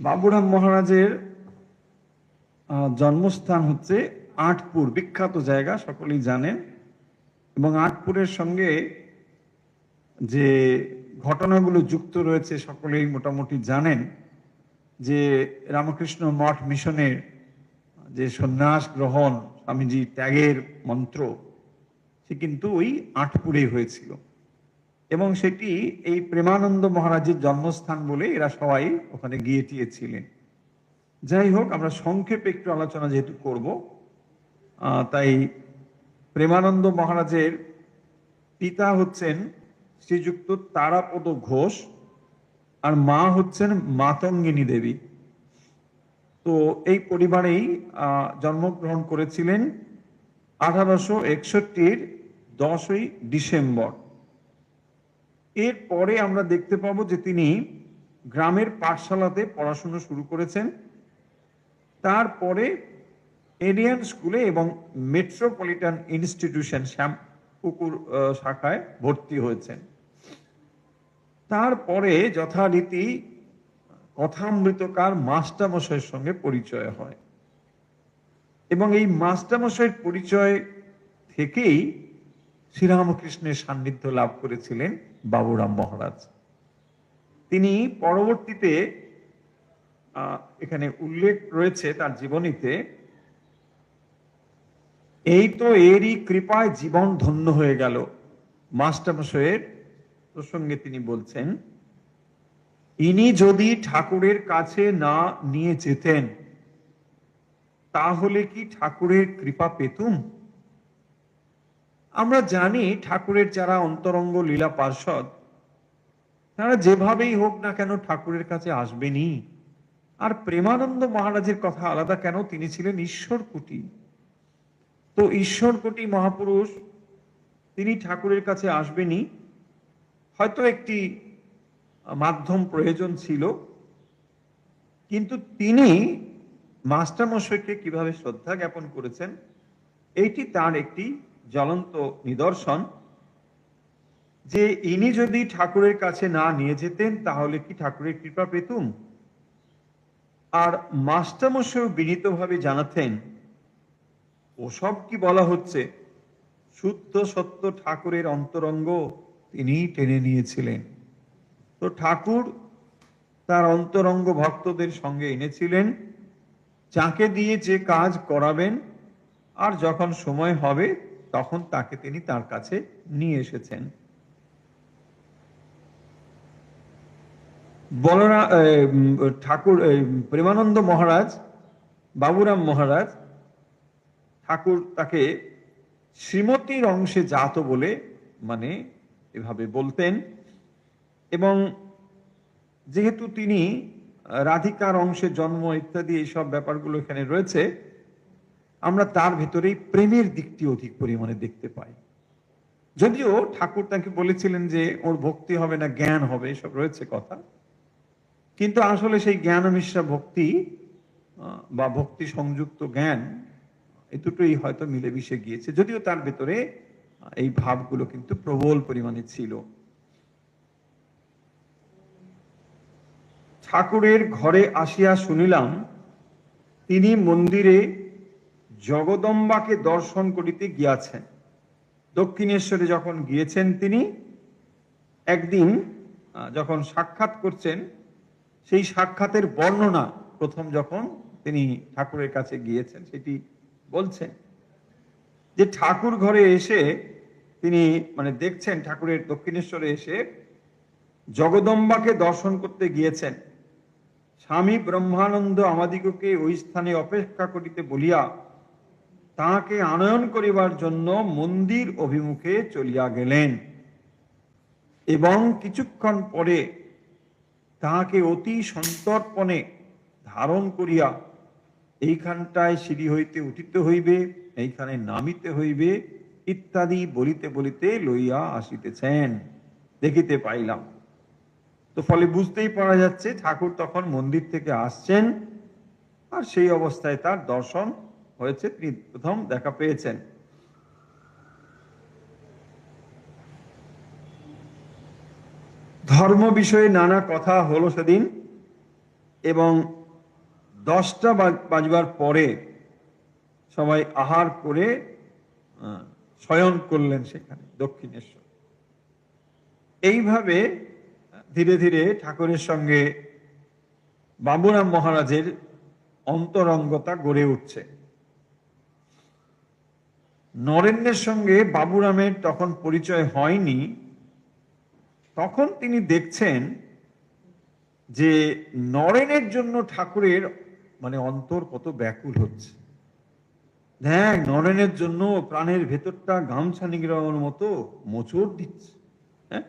বাবুরাম মহারাজের জন্মস্থান হচ্ছে আটপুর, বিখ্যাত জায়গা, সকলেই জানেন। এবং আটপুরের সঙ্গে যে ঘটনাগুলো যুক্ত রয়েছে, সকলেই মোটামুটি জানেন যে রামকৃষ্ণ মঠ মিশনের যে সন্ন্যাস গ্রহণ স্বামীজি ত্যাগের মন্ত্র, সে কিন্তু ওই আটপুরেই হয়েছিল। এবং সেটি এই প্রেমানন্দ মহারাজের জন্মস্থান বলে এরা সবাই ওখানে গিয়ে টিয়েছিলেন যাই হোক, আমরা সংক্ষেপে একটু আলোচনা যেহেতু করব তাই প্রেমানন্দ মহারাজের পিতা হচ্ছেন শ্রীযুক্ত তারাপদ ঘোষ আর মা হচ্ছেন মাতঙ্গিনী দেবী। তো এই পরিবারেই জন্মগ্রহণ করেছিলেন আঠারোশো একষট্টির দশই ডিসেম্বর। এরপরে আমরা দেখতে পাবো যে তিনি গ্রামের পাঠশালাতে পড়াশোনা শুরু করেছেন। তারপরে এরিয়ান স্কুলে এবং মেট্রোপলিটন ইনস্টিটিউশন শ্যামপুকুর আহ, শাখায় ভর্তি হয়েছেন। তারপরে যথারীতি কথামৃতকার মাস্টারমশাইয়ের সঙ্গে পরিচয় হয়। এবং এই মাস্টারমশাইয়ের পরিচয় থেকেই শ্রীরামকৃষ্ণের সান্নিধ্য লাভ করেছিলেন। বাবুরাম মহারাজ। তিনি পরবর্তীতে এখানে উল্লেখ রয়েছে তার জীবনীতে, এই তো এরই কৃপায় জীবন ধন্য হয়ে গেল। মাস্টারমশাইয়ের প্রসঙ্গে তিনি বলছেন, ইনি যদি ঠাকুরের কাছে না নিয়ে যেতেন, তাহলে কি ঠাকুরের কৃপা পেতুম? আমরা জানি ঠাকুরের যারা অন্তরঙ্গ লীলা পার্ষদ, তারা যেভাবেই হোক না কেন ঠাকুরের কাছে আসবেনই। আর প্রেমানন্দ মহারাজের কথা আলাদা কেন? তিনি ছিলেন ঈশ্বর কুটি। তো ঈশ্বর কোটি মহাপুরুষ, তিনি ঠাকুরের কাছে আসবেনই। হয়তো একটি মাধ্যম প্রয়োজন ছিল, কিন্তু তিনি মাস্টারমশাইকে কীভাবে শ্রদ্ধা জ্ঞাপন করেছেন, এইটি তার একটি জ্বলন্ত নিদর্শন, যে ইনি যদি ঠাকুরের কাছে না নিয়ে যেতেন, তাহলে কি ঠাকুরের কৃপা পেতুম? আর মাস্টারমশাইও বিনীতভাবে জানাতেন, ওসব কি বলা হচ্ছে? শুদ্ধ সত্য ঠাকুরের অন্তরঙ্গ তিনি টেনে নিয়েছিলেন। তো ঠাকুর তার অন্তরঙ্গ ভক্তদের সঙ্গে এনেছিলেন, যাকে দিয়ে যে কাজ করাবেন, আর যখন সময় হবে তখন তাকে তিনি তার কাছে নিয়ে এসেছেন। বলরা ঠাকুর প্রেমানন্দ মহারাজ, বাবুরাম মহারাজ, ঠাকুর তাকে শ্রীমতীর অংশে জাত বলে মানে এভাবে বলতেন এবং যেহেতু তিনি রাধিকার অংশে জন্ম ইত্যাদি এইসব ব্যাপারগুলো এখানে রয়েছে আমরা তার ভেতরেই প্রেমের দিকটি অধিক পরিমাণে দেখতে পাই। যদিও ঠাকুর তাকে বলেছিলেন যে ওর ভক্তি হবে না, জ্ঞান হবে, এসব রয়েছে কথা। কিন্তু আসলে সেই জ্ঞান মিশ্রা ভক্তি বা ভক্তি সংযুক্ত জ্ঞান এই দুটোই হয়তো মিলেমিশে গিয়েছে। যদিও তার ভেতরে এই ভাবগুলো কিন্তু প্রবল পরিমাণে ছিল। ঠাকুরের ঘরে আসিয়া শুনিলাম, তিনি মন্দিরে জগদম্বাকে দর্শন করিতে গিয়াছেন। দক্ষিণেশ্বরে যখন গিয়েছেন তিনি, একদিন যখন সাক্ষাৎ করছেন, সেই সাক্ষাতের বর্ণনা প্রথম যখন তিনি ঠাকুরের কাছে গিয়েছেন, সেটি বলছেন যে ঠাকুর ঘরে এসে তিনি মানে দেখছেন ঠাকুরের দক্ষিণেশ্বরে এসে জগদম্বাকে দর্শন করতে গিয়েছেন। স্বামী ব্রহ্মানন্দ আমাদিগকে ওই স্থানে অপেক্ষা করিতে বলিয়া তাহাকে আনয়ন করিবার জন্য মন্দির অভিমুখে চলিয়া গেলেন। এবং কিছুক্ষণ পরে তাহাকে অতি সন্তর্পণে ধারণ করিয়া এইখানটায় সিঁড়ি হইতে উঠিতে হইবে, এইখানে নামিতে হইবে, ইত্যাদি বলিতে বলিতে লইয়া আসিতেছেন। দেখিতে পাইলাম। তো ফলে বুঝতেই পারা যাচ্ছে, ঠাকুর তখন মন্দির থেকে আসছেন আর সেই অবস্থায় তার দর্শন হয়েছে তিনি প্রথম দেখা পেয়েছেন। ধর্ম বিষয়ে নানা কথা হলো সেদিন এবং দশটা বাজ- বাজবার পরে সবাই আহার করে শয়ন করলেন সেখানে, দক্ষিণেশ্বর। এইভাবে ধীরে ধীরে ঠাকুরের সঙ্গে বাবুরাম মহারাজের অন্তরঙ্গতা গড়ে উঠছে। নরেন্দ্রের সঙ্গে বাবুরামের তখন পরিচয় হয়নি, তখন তিনি দেখছেন যে নরেনের জন্য ঠাকুরের মানে অন্তর কত ব্যাকুল হচ্ছে। দেখ, নরেনের জন্য প্রাণের ভেতরটা গামছা নিগ্রহের মতো মোচড় দিচ্ছে। হ্যাঁ?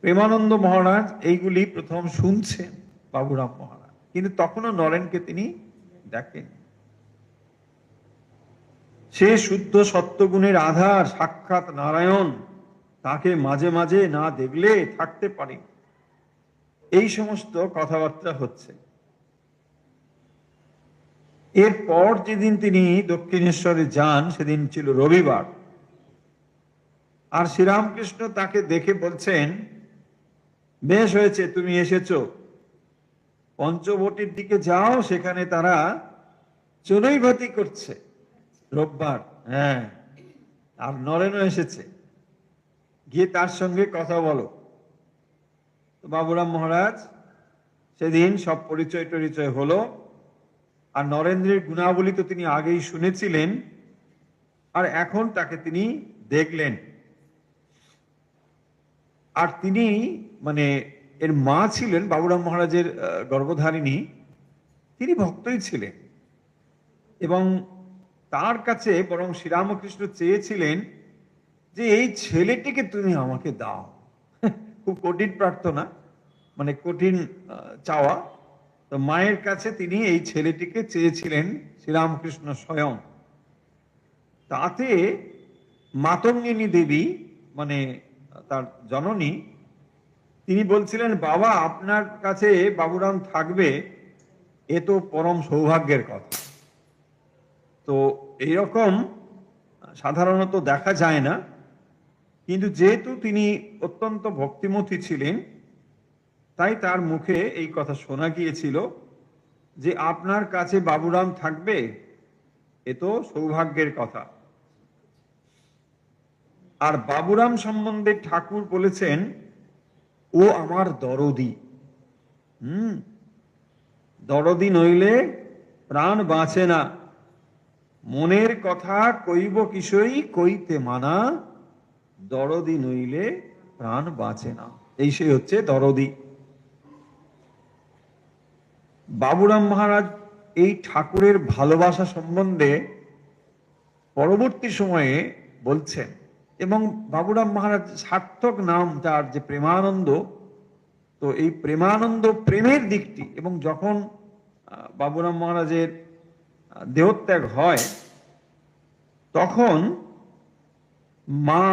প্রেমানন্দ মহারাজ এইগুলি প্রথম শুনছেন, বাবুরাম মহারাজ। কিন্তু তখনও নরেনকে তিনি দেখেন সে শুদ্ধ সত্যগুণের আধার, সাক্ষাৎ নারায়ণ। তাকে মাঝে মাঝে না দেখলে থাকতে পারি। এই সমস্ত কথাবার্তা হচ্ছে। এরপর যেদিন তিনি দক্ষিণেশ্বরে যান, সেদিন ছিল রবিবার। আর শ্রীরামকৃষ্ণ তাকে দেখে বলছেন, বেশ হয়েছে, তুমি এসেছ। পঞ্চবটির দিকে যাও, সেখানে তারা চড়ুইভাতি করছে। রোববার হ্যাঁ। আর নরেনও এসেছে। গিয়ে তার সঙ্গে কথা বলো। তো বাবুরাম মহারাজ, সেদিন সব পরিচয় টরিচয় হলো। আর নরেন্দ্রের গুণাবলী তো তিনি আগেই শুনেছিলেন। আর এখন তাকে তিনি দেখলেন। আর তিনি মানে এর মা ছিলেন বাবুরাম মহারাজের গর্ভধারিণী। তিনি ভক্তই ছিলেন। এবং তার কাছে বরং শ্রীরামকৃষ্ণ চেয়েছিলেন যে এই ছেলেটিকে তুমি আমাকে দাও। খুব কঠিন প্রার্থনা মানে কঠিন চাওয়া। তো মায়ের কাছে তিনি এই ছেলেটিকে চেয়েছিলেন শ্রীরামকৃষ্ণ স্বয়ং। তাতে মাতঙ্গিনী দেবী মানে তার জননী, তিনি বলছিলেন, বাবা, আপনার কাছে বাবুরাম থাকবে, এ তো পরম সৌভাগ্যের কথা। তো এইরকম সাধারণত দেখা যায় না, কিন্তু যেহেতু তিনি অত্যন্ত ভক্তিমতী ছিলেন, তাই তার মুখে এই কথা শোনা গিয়েছিল যে আপনার কাছে বাবুরাম থাকবে, এ তো সৌভাগ্যের কথা। আর বাবুরাম সম্বন্ধে ঠাকুর বলেছেন, ও আমার দরদি। হুম, দরদি নইলে প্রাণ বাঁচে না। মনের কথা কইব কিসই, কইতে মানা, দরদি নইলে প্রাণ বাঁচে না। এই সেই হচ্ছে দরদি। বাবুরাম মহারাজ এই ঠাকুরের ভালোবাসা সম্বন্ধে পরবর্তী সময়ে বলছেন, এবং বাবুরাম মহারাজ সার্থক নাম তার যে প্রেমানন্দ, তো এই প্রেমানন্দ প্রেমের দিকটি, এবং যখন বাবুরাম মহারাজের দেহত্যাগ হয়, তখন মা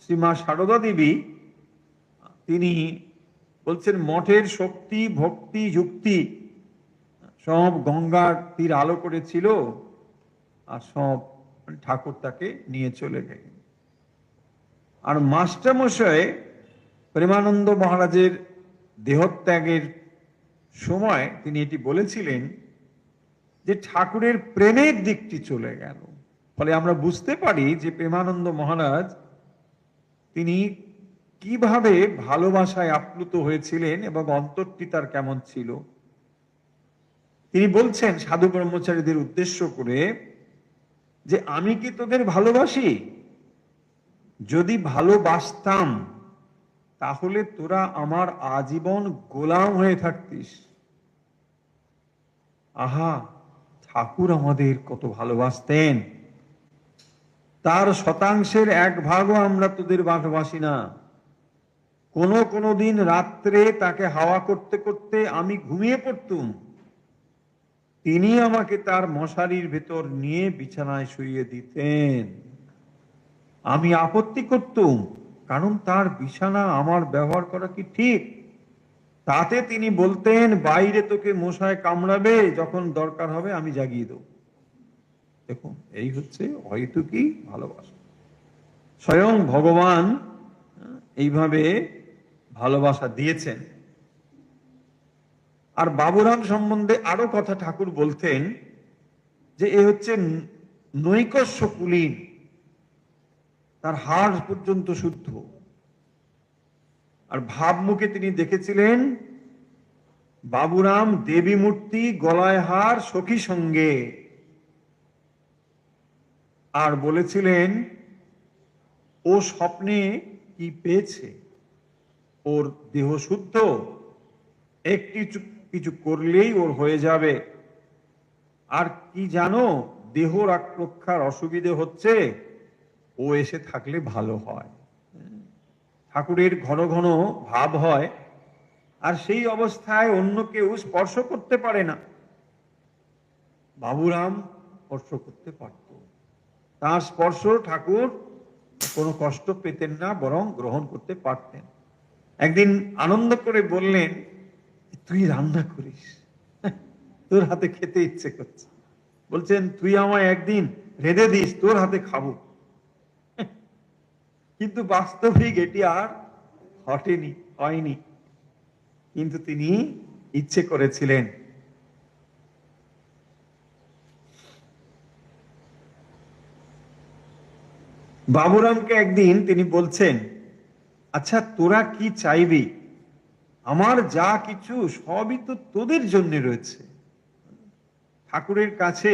শ্রীমা সারদা দেবী, তিনি বলছেন, মঠের শক্তি, ভক্তি, যুক্তি সব গঙ্গার তীর আলো করেছিল আর সব ঠাকুর তাকে নিয়ে চলে গেলেন। আর মাস্টারমশাই প্রেমানন্দ মহারাজের দেহত্যাগের সময় তিনি এটি বলেছিলেন যে ঠাকুরের প্রেমের দিকটি চলে গেল। ফলে আমরা বুঝতে পারি যে প্রেমানন্দ মহারাজ তিনি কীভাবে ভালোবাসায় আপ্লুত হয়েছিলেন এবং অন্তরটি তার কেমন ছিল। তিনি বলছেন, সাধু ব্রহ্মচারীদের উদ্দেশ্য করে যে, আমি কি তোদের ভালোবাসি? যদি ভালোবাসতাম, তাহলে তোরা আমার আজীবন গোলাম হয়ে থাকতিস। আহা ঠাকুর আমাদের কত ভালোবাসতেন। তার শতাংশের এক ভাগও আমরা তোদের ভালোবাসি না। কোনো কোনো দিন রাত্রে তাকে হাওয়া করতে করতে আমি ঘুমিয়ে পড়তুম। তিনি আমাকে তার মশারির ভেতর নিয়ে বিছানায় শুইয়ে দিতেন। আমি আপত্তি করতুম, কারণ তার বিছানা আমার ব্যবহার করা কি ঠিক? তাতে তিনি বলতেন, বাইরে তোকে মশায় কামড়াবে, যখন দরকার হবে আমি জাগিয়ে দেবো। দেখুন, এই হচ্ছে হয়তো কি ভালোবাসা। স্বয়ং ভগবান এইভাবে ভালোবাসা দিয়েছেন। আর বাবুরাম সম্বন্ধে আরও কথা ঠাকুর বলতেন যে, এ হচ্ছে নৈকস্য কুলীন। তার হাড় পর্যন্ত শুদ্ধ। আর ভাবমুখে তিনি দেখেছিলেন, বাবুরাম দেবী মূর্তি গলায় হার সখী সঙ্গে। আর বলেছিলেন, ও স্বপ্নে কি পেয়েছে? ওর দেহ শুদ্ধ? একটি কিছু করলেই ওর হয়ে যাবে। আর কি জানো, দেহ রক্ষার অসুবিধে হচ্ছে, ও এসে থাকলে ভালো হয়। ঠাকুরের ঘন ঘন ভাব হয়, আর সেই অবস্থায় অন্য কেউ স্পর্শ করতে পারে না। বাবুরাম স্পর্শ করতে পারত। তার স্পর্শ ঠাকুর কোনো কষ্ট পেতেন না, বরং গ্রহণ করতে পারতেন। একদিন আনন্দ করে বললেন, তুই রান্না করিস। তোর হাতে খেতে ইচ্ছে করছে। বলছেন, তুই আমায় একদিন রেঁধে দিস, তোর হাতে খাব। কিন্তু বাস্তবিক এটি আর ঘটেনি, হয়নি। কিন্তু তিনি ইচ্ছে করেছিলেন। বাবুরামকে একদিন তিনি বলছেন আচ্ছা তোরা কি চাইবি? আমার যা কিছু সবই তো তোদের জন্য রয়েছে। ঠাকুরের কাছে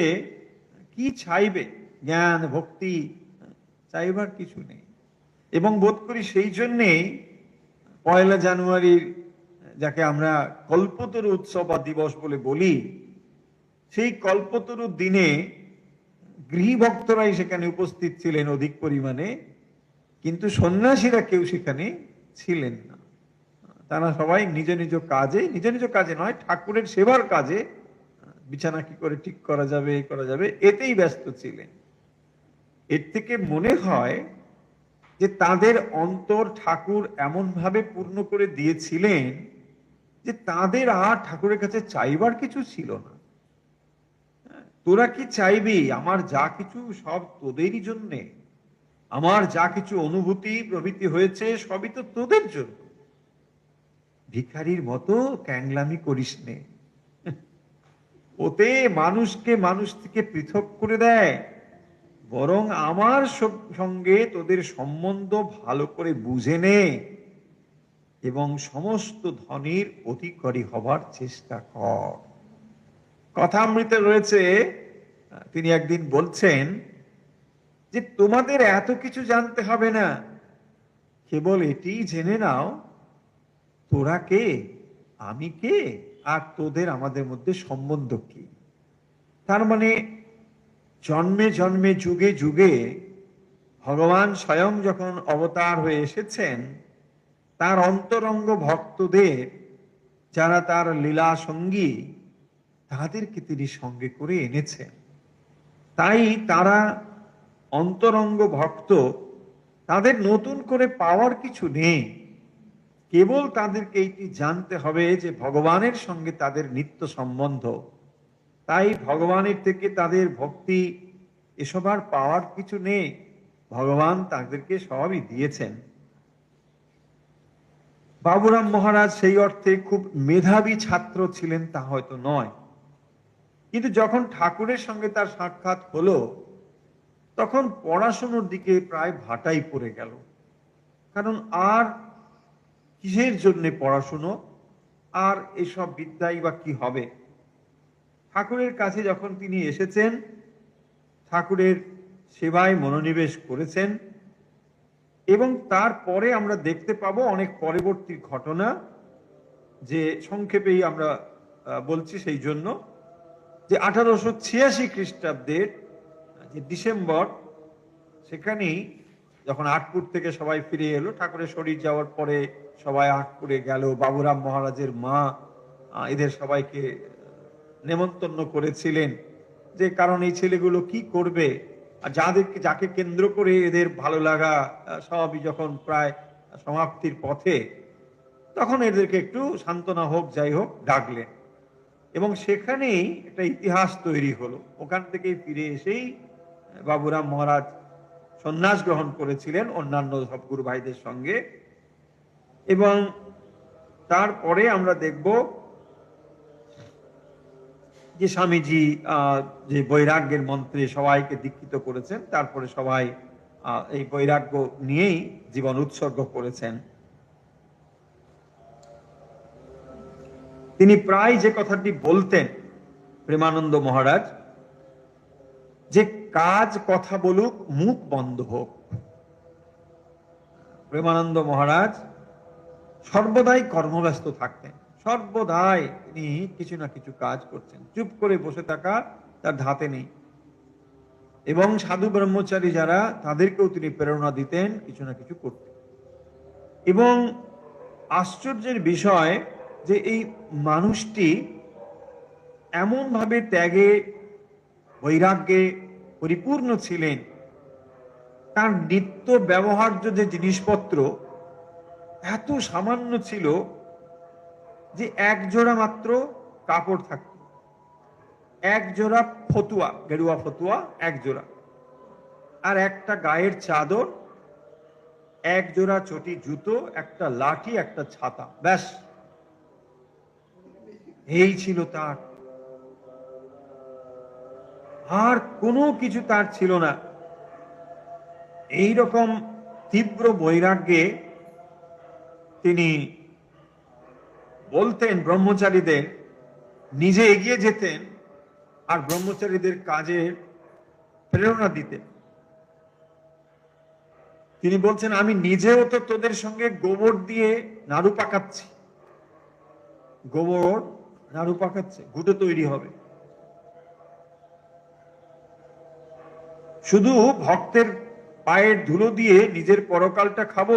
কি চাইবে? জ্ঞান, ভক্তি, চাইবার কিছু নেই। এবং বোধ করি সেই জন্যেই পয়লা জানুয়ারির, যাকে আমরা কল্পতরু উৎসব বা দিবস বলে বলি, সেই কল্পতরু দিনে গৃহভক্তরাই সেখানে উপস্থিত ছিলেন অধিক পরিমাণে, কিন্তু সন্ন্যাসীরা কেউ সেখানে ছিলেন না। তারা সবাই নিজ নিজ কাজে, নিজ নিজ কাজে নয়, ঠাকুরের সেবার কাজে, বিছানা কি করে ঠিক করা যাবে করা যাবে, এতেই ব্যস্ত ছিলেন। এর থেকে মনে হয় যে তাদের অন্তর ঠাকুর এমন ভাবে পূর্ণ করে দিয়েছিলেন যে তাদের আর ঠাকুরের কাছে চাইবার কিছু ছিল না। তোরা কি চাইবি? আমার যা কিছু সব তোদেরই জন্যে। আমার যা কিছু অনুভূতি প্রভৃতি হয়েছে সবই তো তোদের জন্য। ভিখারির মতো ক্যাংলামি করিস নে। ওতে মানুষকে মানুষ থেকে পৃথক করে দেয়। বরং আমার সঙ্গে তোদের সম্বন্ধ ভালো করে বুঝে নে এবং সমস্ত ধনের অধিকারী হবার চেষ্টা কর। কথা কথামৃতে রয়েছে, তিনি একদিন বলছেন যে তোমাদের এত কিছু জানতে হবে না। কেবল এটি জেনে নাও, তোরা কে? আমি কে? আর তোদের আমাদের মধ্যে সম্বন্ধ কি? তার মানে জন্মে জন্মে, যুগে যুগে ভগবান স্বয়ং যখন অবতার হয়ে এসেছেন, তার অন্তরঙ্গ ভক্তদের যারা তার লীলা সঙ্গী, তাদেরকে তিনি সঙ্গে করে এনেছেন। তাই তারা অন্তরঙ্গ ভক্ত, তাদের নতুন করে পাওয়ার কিছু নেই। কেবল তাদেরকে এইটি জানতে হবে যে ভগবানের সঙ্গে তাদের নিত্য সম্বন্ধ। তাই ভগবানের থেকে তাদের ভক্তি এসব আর পাওয়ার কিছু নেই। ভগবান তাদেরকে সবই দিয়েছেন। বাবুরাম মহারাজ সেই অর্থে খুব মেধাবী ছাত্র ছিলেন তা হয়তো নয়। কিন্তু যখন ঠাকুরের সঙ্গে তার সাক্ষাৎ হলো, তখন পড়াশুনোর দিকে প্রায় ভাটাই পড়ে গেল। কারণ আর কিসের জন্য পড়াশুনো? আর এসব বিদ্যাই বা কি হবে? ঠাকুরের কাছে যখন তিনি এসেছেন, ঠাকুরের সেবায় মনোনিবেশ করেছেন এবং তারপরে আমরা দেখতে পাবো অনেক পরবর্তী ঘটনা যে সংক্ষেপেই আমরা বলছি সেই জন্য যে আঠারোশো ছিয়াশি খ্রিস্টাব্দের যে ডিসেম্বর, সেখানেই যখন আটপুর থেকে সবাই ফিরে এলো, ঠাকুরের শরীর যাওয়ার পরে সবাই আটপুরে গেল। বাবুরাম মহারাজের মা এদের সবাইকে নেমন্তন্ন করেছিলেন যে কারণ এই ছেলেগুলো কি করবে আর যাদেরকে, যাকে কেন্দ্র করে এদের ভালো লাগা সবই যখন প্রায় সমাপ্তির পথে, তখন এদেরকে একটু সান্ত্বনা হোক, যাই হোক, ডাকলেন। এবং সেখানেই একটা ইতিহাস তৈরি হলো। ওখান থেকে ফিরে এসেই বাবুরাম মহারাজ সন্ন্যাস গ্রহণ করেছিলেন অন্যান্য সব গুরু ভাইদের সঙ্গে। এবং তারপরে আমরা দেখব যে স্বামীজি যে বৈরাগ্যের মন্ত্রে সবাইকে দীক্ষিত করেছেন, তারপরে সবাই এই বৈরাগ্য নিয়েই জীবন উৎসর্গ করেছেন। তিনি প্রায় যে কথাটি বলতেন, প্রেমানন্দ মহারাজ, যে কাজ কথা বলুক, মুখ বন্ধ হোক। প্রেমানন্দ মহারাজ সর্বদাই কর্মব্যস্ত থাকতেন। সর্বদাই তিনি কিছু না কিছু কাজ করছেন। চুপ করে বসে থাকা তার ধাতে নেই। এবং সাধু ব্রহ্মচারী যারা, তাদেরকেও তিনি প্রেরণা দিতেন কিছু না কিছু করতেন এবং আশ্চর্যের বিষয় যে এই মানুষটি এমনভাবে ত্যাগে, বৈরাগ্যে পরিপূর্ণ ছিলেন। তার নিত্য ব্যবহার্য যে জিনিসপত্র এত সামান্য ছিল যে এক জোড়া মাত্র কাপড় থাকত। এক জোড়া ফতুয়া, গেরুয়া ফতুয়া, এক জোড়া। আর একটা গায়ের চাদর, এক জোড়া চটি জুতো, একটা লাঠি, একটা ছাতা, ব্যাস। এই ছিল তার। আর কোনো কিছু তার ছিল না। এই রকম তীব্র বৈরাগ্যে তিনি বলতেন ব্রহ্মচারীদের, নিজে এগিয়ে যেতেন আর ব্রহ্মচারীদের কাজে প্রেরণা দিতেন। তিনি বলছেন, আমি নিজেও তো তোদের সঙ্গে গোবর দিয়ে নাড়ু পাকাচ্ছি। গোবর, নাড়ু পাকাচ্ছে, ঘুটে তৈরি হবে। শুধু ভক্তের পায়ের ধুলো দিয়ে নিজের পরকালটা খাব,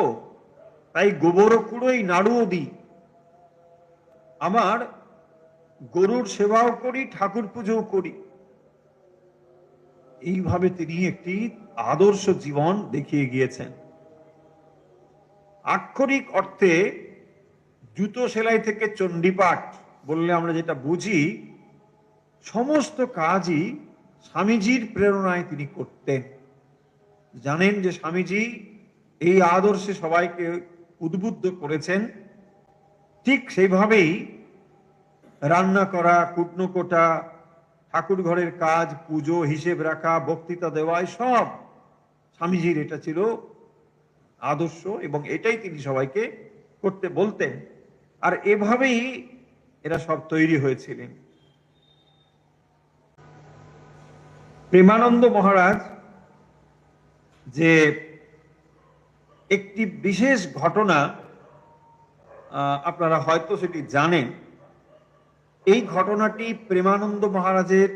তাই গোবরও কুড়োই, নাড়ুও দিই। আমার গরুর সেবাও করি, ঠাকুর পুজোও করি। এইভাবে তিনি একটি আদর্শ জীবন দেখিয়ে গিয়েছেন। আক্ষরিক অর্থে জুতো সেলাই থেকে চণ্ডীপাঠ বললে আমরা যেটা বুঝি, সমস্ত কাজই স্বামীজির প্রেরণায় তিনি করতেন। জানেন যে স্বামীজি এই আদর্শে সবাইকে উদ্বুদ্ধ করেছেন। ঠিক সেইভাবেই রান্না করা, কুটনো কোটা ঠাকুর ঘরের কাজ, পুজো, হিসেব রাখা, বক্তৃতা দেওয়া সব স্বামীজির এটা ছিল আদর্শ এবং এটাই তিনি সবাইকে করতে বলতেন। আর এভাবেই এরা সব তৈরি হয়েছিলেন। প্রেমানন্দ মহারাজ যে একটি বিশেষ ঘটনা আপনারা হয়তো সেটি জানেন এই ঘটনাটি প্রেমানন্দ মহারাজের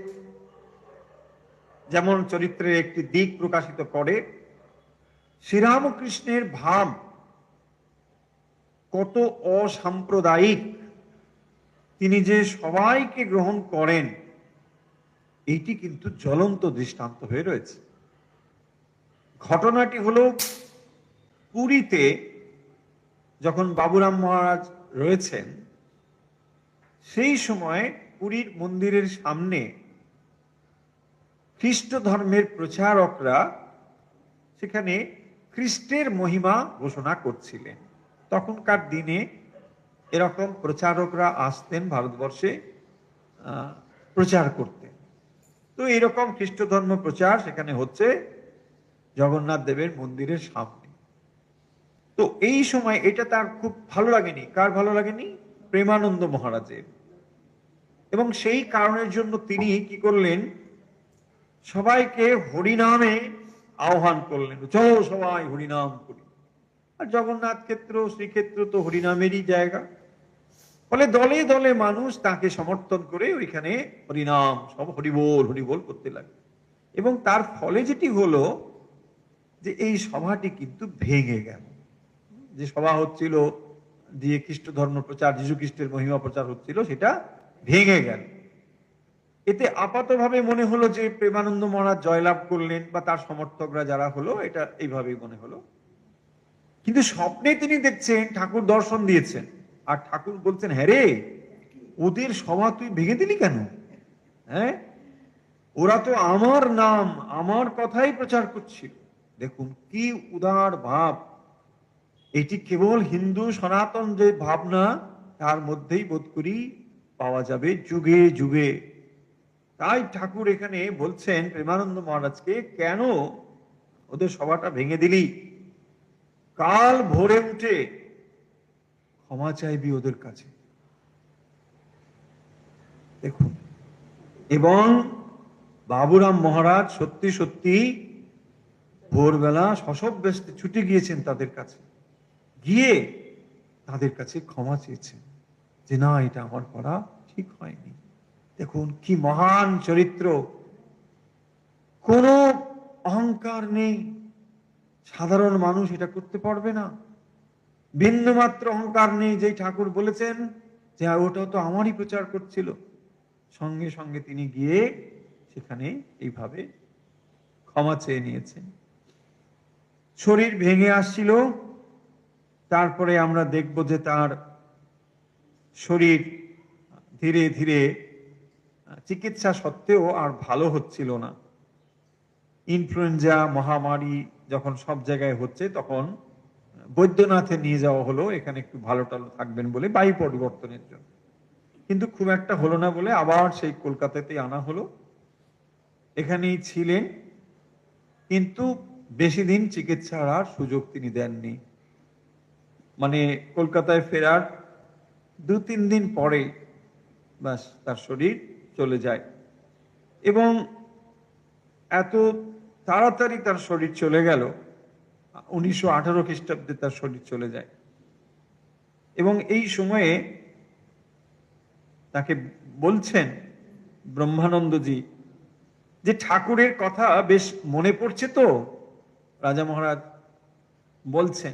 যেমন চরিত্রের একটি দিক প্রকাশিত করে, শ্রীরামকৃষ্ণের ভাব কত অসাম্প্রদায়িক। তিনি যে সবাইকে গ্রহণ করেন, এইটি কিন্তু জ্বলন্ত দৃষ্টান্ত হয়ে রয়েছে। ঘটনাটি হলো পুরীতে যখন বাবুরাম মহারাজ রয়েছেন সেই সময় পুরীর মন্দিরের সামনে খ্রিস্ট ধর্মের প্রচারকরা সেখানে খ্রিস্টের মহিমা ঘোষণা করছিলেন। তখনকার দিনে এরকম প্রচারকরা আসতেন ভারতবর্ষে প্রচার করতেন। তো এরকম খ্রিস্ট ধর্ম প্রচার সেখানে হচ্ছে জগন্নাথ দেবের মন্দিরের সামনে। তো এই সময় এটা তার খুব ভালো লাগেনি। কার ভালো লাগেনি? প্রেমানন্দ মহারাজের। এবং সেই কারণের জন্য তিনি কি করলেন? সবাইকে হরিনামে আহ্বান করলেন। চলো সবাই হরিনাম করি। আর জগন্নাথ ক্ষেত্র, শ্রীক্ষেত্র তো হরিনামেরই জায়গা। ফলে দলে দলে মানুষ তাকে সমর্থন করে ওইখানে হরিনাম, সব হরিবোল হরিবোল করতে লাগে। এবং তার ফলে যেটি হলো যে এই সভাটি কিন্তু ভেঙে গেল। যে সভা হচ্ছিল দিয়ে খ্রিস্ট ধর্ম প্রচার যীশু খ্রিস্টের মহিমা প্রচার হচ্ছিল, সেটা ভেঙে গেল। এতে আপাতভাবে মনে হলো যে প্রেমানন্দ মহারাজ জয়লাভ করলেন বা তার সমর্থকরা যারা হলো, এটা এইভাবেই মনে হলো। কিন্তু স্বপ্নে তিনি দেখছেন, ঠাকুর দর্শন দিয়েছেন। আর ঠাকুর বলছেন হ্যাঁ রে, ওদের সভা তুই ভেঙে দিলি কেন? হ্যাঁ? ওরা তো আমার নাম, আমার কথাই প্রচার করছিল। দেখুন, কি উদার ভাব। এটি কেবল হিন্দু সনাতন যে ভাবনা, তার মধ্যেই বোধ করি পাওয়া যাবে যুগে যুগে। তাই ঠাকুর এখানে বলছেন প্রেমানন্দ মহারাজকে, কেন ওদের সভাটা ভেঙে দিলি? কাল ভোরে উঠে ক্ষমা চাইবি ওদের কাছে। দেখুন, এবং বাবুরাম মহারাজ সত্যি সত্যি ভোরবেলা শশব ব্যস্তে ছুটে গিয়েছেন তাদের কাছে। গিয়ে তাদের কাছে ক্ষমা চেয়েছেন। যে না, এটা আমার করা ঠিক হয়নি। দেখুন, কি মহান চরিত্র। কোনো অহংকার নেই। সাধারণ মানুষ এটা করতে পারবে না। বিন্দুমাত্র অহংকার নেই যেই ঠাকুর বলেছেন যে, "আর ওটা তো আমারই প্রচার করছিল। সঙ্গে সঙ্গে তিনি গিয়ে সেখানে এইভাবে ক্ষমা চেয়ে নিয়েছেন। শরীর ভেঙে আসছিল। তারপরে আমরা দেখব যে তার শরীর ধীরে ধীরে চিকিৎসা সত্ত্বেও আর ভালো হচ্ছিল না। ইনফ্লুয়েঞ্জা, মহামারী যখন সব জায়গায় হচ্ছে তখন বৈদ্যনাথে নিয়ে যাওয়া হলো, এখানে একটু ভালো টালো থাকবেন বলে বায়ু পরিবর্তনের জন্য। কিন্তু খুব একটা হলো না বলে আবার সেই কলকাতাতে আনা হলো। এখানেই ছিলেন, কিন্তু বেশি দিন চিকিৎসার আর সুযোগ তিনি দেননি। মানে কলকাতায় ফেরার দু তিন দিন পরে ব্যাস তার শরীর চলে যায় এবং এত তাড়াতাড়ি তার শরীর চলে গেল, উনিশশো আঠারো খ্রিস্টাব্দে তার শরীর চলে যায়। এবং এই সময়ে তাকে বলছেন ব্রহ্মানন্দজি যে ঠাকুরের কথা বেশ মনে পড়ছে তো? রাজা মহারাজ বলছেন,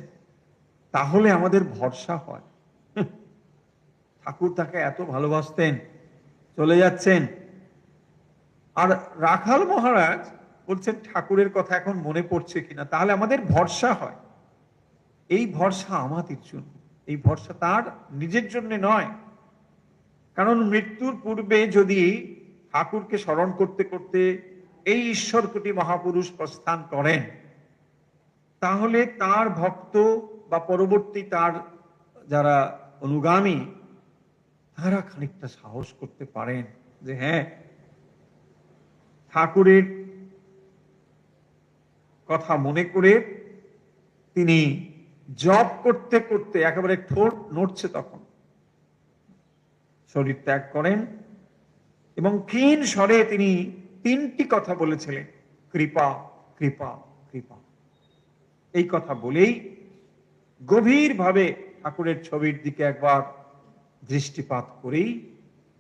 তাহলে আমাদের ভরসা হয়। ঠাকুর তাকে এত ভালোবাসতেন, চলে যাচ্ছেন। আর রাখাল মহারাজ বলছেন, ঠাকুরের কথা এখন মনে পড়ছে কিনা, তাহলে আমাদের ভরসা হয়। এই ভরসা আমাদের জন্য, এই ভরসা তার নিজের জন্য নয়। কারণ মৃত্যুর পূর্বে যদি ঠাকুরকে স্মরণ করতে করতে এই ঈশ্বরকটি মহাপুরুষ প্রস্থান করেন, তাহলে তার ভক্ত বা পরবর্তী তার যারা অনুগামী তারা খানিকটা সাহস করতে পারেন যে হ্যাঁ ঠাকুরের কথা মনে করে তিনি জব করতে করতে একেবারে ঠোঁট নড়ছে তখন। শরীর ত্যাগ করেন এবং ক্ষীণ স্বরে তিনি তিনটি কথা বলেছিলেন, কৃপা কৃপা কৃপা। এই কথা বলেই গভীরভাবে ঠাকুরের ছবির দিকে একবার দৃষ্টিপাত করেই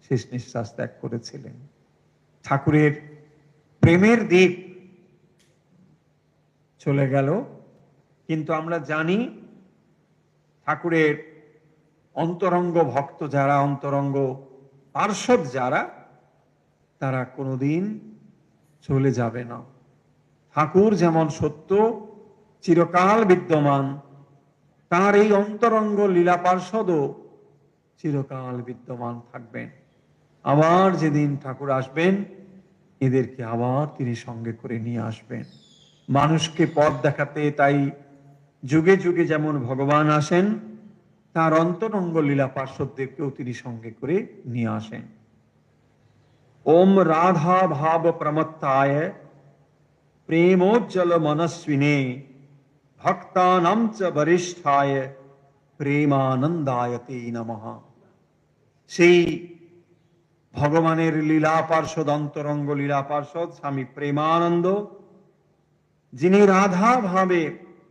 শেষ নিঃশ্বাস ত্যাগ করেছিলেন। ঠাকুরের প্রেমের দিক চলে গেল। কিন্তু আমরা জানি ঠাকুরের অন্তরঙ্গ ভক্ত যারা, অন্তরঙ্গ পার্শ্বদ যারা, তারা কোনোদিন চলে যাবে না। ঠাকুর যেমন সত্য, চিরকাল বিদ্যমান, তার এই অন্তরঙ্গ লীলা পার্শ্বদও চিরকাল বিদ্যমান থাকবেন। আবার যেদিন ঠাকুর আসবেন, এদেরকে আবার তিনি সঙ্গে করে নিয়ে আসবেন। মানুষকে পথ দেখাতে তাই যুগে যুগে যেমন ভগবান আসেন, তার অন্তরঙ্গ লীলা পার্শ্বদেরকেও তিনি সঙ্গে করে নিয়ে আসেন। ওম রাধা ভাব প্রমত্তায় প্রেমোজ্জ্বল মনস্বিনে ভক্তানাম চ বরিষ্ঠায় প্রেমানন্দায় তে নমঃ। সেই ভগবানের লীলা পার্শ্বদ, অন্তরঙ্গ লীলা পার্শ্বদ স্বামী প্রেমানন্দ, যিনি রাধা ভাবে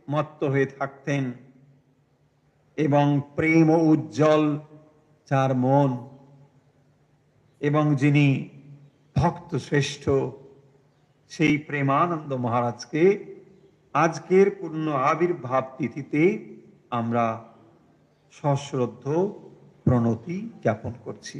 মত্ত হয়ে থাকতেন এবং প্রেম উজ্জ্বল যার মন এবং যিনি ভক্ত শ্রেষ্ঠ সেই প্রেমানন্দ মহারাজকে আজকের পূর্ণ আবির্ভাব তিথিতে আমরা সশ্রদ্ধ প্রণতি জ্ঞাপন করছি।